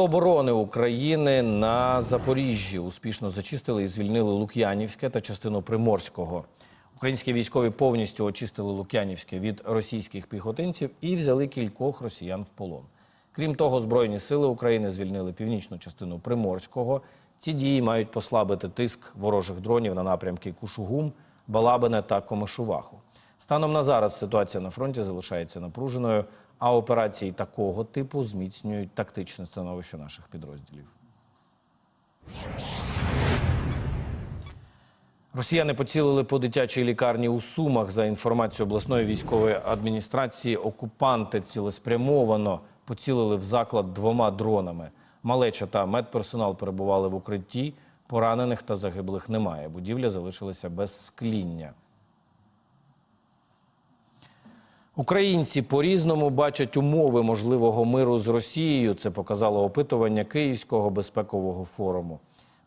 оборони України на Запоріжжі успішно зачистили і звільнили Лук'янівське та частину Приморського. Українські військові повністю очистили Лук'янівське від російських піхотинців і взяли кількох росіян в полон. Крім того, Збройні сили України звільнили північну частину Приморського. Ці дії мають послабити тиск ворожих дронів на напрямки Кушугум, Балабине та Комишуваху. Станом на зараз ситуація на фронті залишається напруженою, а операції такого типу зміцнюють тактичне становище наших підрозділів. Росіяни поцілили по дитячій лікарні у Сумах. За інформацією обласної військової адміністрації, окупанти цілеспрямовано поцілили в заклад двома дронами. Малеча та медперсонал перебували в укритті. Поранених та загиблих немає. Будівля залишилася без скління. Українці по-різному бачать умови можливого миру з Росією. Це показало опитування Київського безпекового форуму.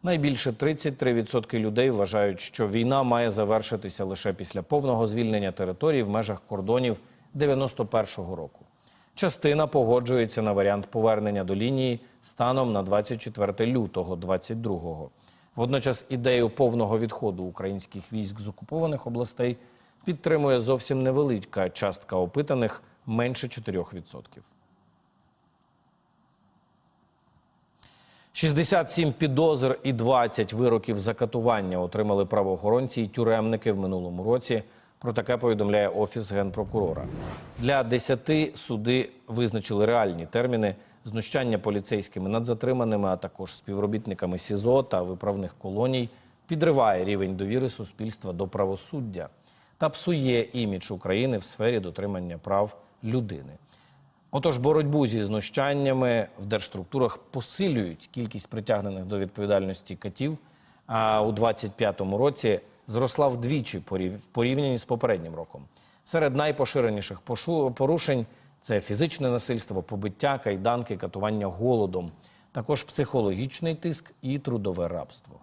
Найбільше 33% людей вважають, що війна має завершитися лише після повного звільнення територій в межах кордонів 91-го року. Частина погоджується на варіант повернення до лінії станом на 24 лютого 22-го. Водночас ідею повного відходу українських військ з окупованих областей підтримує зовсім невелика частка опитаних менше 4%. 67 підозр і 20 вироків за катування отримали правоохоронці і тюремники в минулому році. Про таке повідомляє офіс генпрокурора. Для 10 суди визначили реальні терміни знущання поліцейськими над затриманими, а також співробітниками СІЗО та виправних колоній підриває рівень довіри суспільства до правосуддя та псує імідж України в сфері дотримання прав людини. Отож, боротьбу зі знущаннями в держструктурах посилюють кількість притягнених до відповідальності катів. А у 2025 році зросла вдвічі в порівнянні з попереднім роком. Серед найпоширеніших порушень це фізичне насильство, побиття, кайданки, катування голодом, також психологічний тиск і трудове рабство.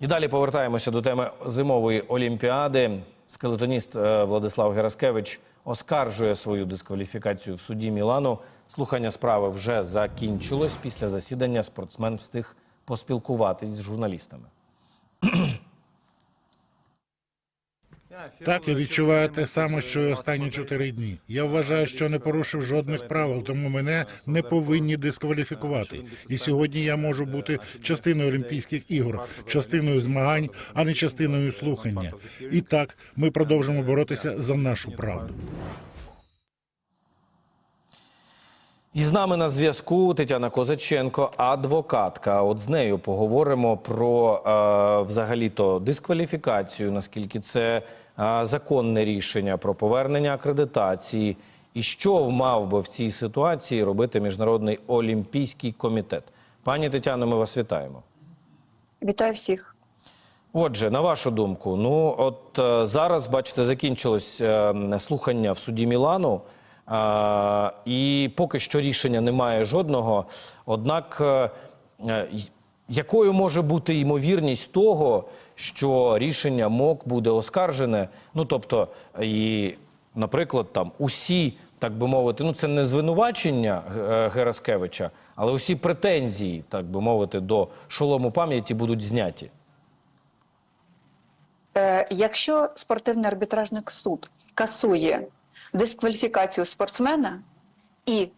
І далі повертаємося до теми зимової олімпіади. Скелетоніст е, Владислав Гераскевич оскаржує свою дискваліфікацію в суді Мілану. Слухання справи вже закінчилось. Після засідання спортсмен встиг поспілкуватись з журналістами. Так, я відчуваю те саме, що й останні чотири дні. Я вважаю, що не порушив жодних правил, тому мене не повинні дискваліфікувати. І сьогодні я можу бути частиною Олімпійських ігор, частиною змагань, а не частиною слухання. І так ми продовжимо боротися за нашу правду. І з нами на зв'язку Тетяна Козаченко, адвокатка. От з нею поговоримо про е, взагалі-то дискваліфікацію, наскільки це законне рішення про повернення акредитації, і що мав би в цій ситуації робити Міжнародний олімпійський комітет. Пані Тетяно, ми вас вітаємо. Вітаю всіх. Отже, на вашу думку, ну от е, зараз, бачите, закінчилось е, слухання в суді Мілану, е, і поки що рішення немає жодного. Однак, е, е, якою може бути ймовірність того, що рішення МОК буде оскаржене? Ну тобто, і, наприклад, там усі, так би мовити, ну це не звинувачення е, Гераскевича, але усі претензії, так би мовити, до шолому пам'яті будуть зняті. Е, якщо спортивний арбітражний суд скасує дискваліфікацію спортсмена і,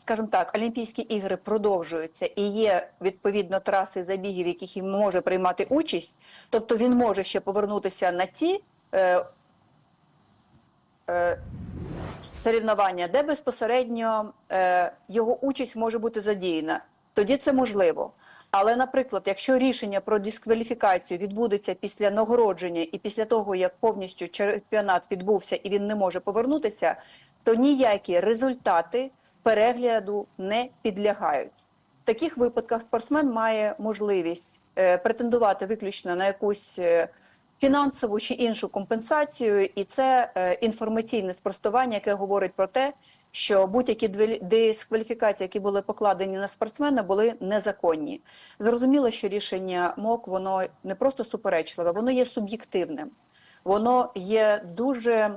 скажімо так, Олімпійські ігри продовжуються і є відповідно траси забігів, в яких він може приймати участь, тобто він може ще повернутися на ті е, е, соревнування, де безпосередньо е, його участь може бути задіяна. Тоді це можливо. Але, наприклад, якщо рішення про дискваліфікацію відбудеться після нагородження і після того, як повністю чемпіонат відбувся і він не може повернутися, то ніякі результати перегляду не підлягають. В таких випадках спортсмен має можливість е, претендувати виключно на якусь е, фінансову чи іншу компенсацію, і це е, інформаційне спростування, яке говорить про те, що будь-які дискваліфікації, які були покладені на спортсмена, були незаконні. Зрозуміло, що рішення МОК воно не просто суперечливе, воно є суб'єктивним. воно є дуже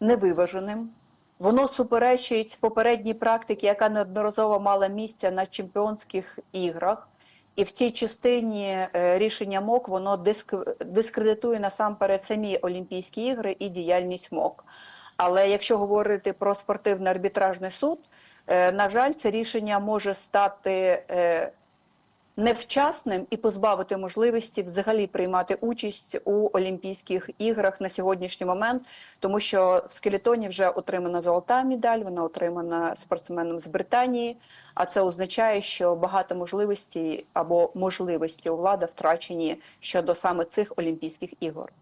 невиваженим. Воно суперечить попередній практиці, яка неодноразово мала місце на чемпіонських іграх. І в цій частині е, рішення МОК воно диск- дискредитує насамперед самі Олімпійські ігри і діяльність МОК. Але якщо говорити про спортивний арбітражний суд, е, на жаль, це рішення може стати е, невчасним і позбавити можливості взагалі приймати участь у Олімпійських іграх на сьогоднішній момент, тому що в скелетоні вже отримана золота медаль, вона отримана спортсменом з Британії. А це означає, що багато можливостей або можливості у влади втрачені щодо саме цих Олімпійських ігор.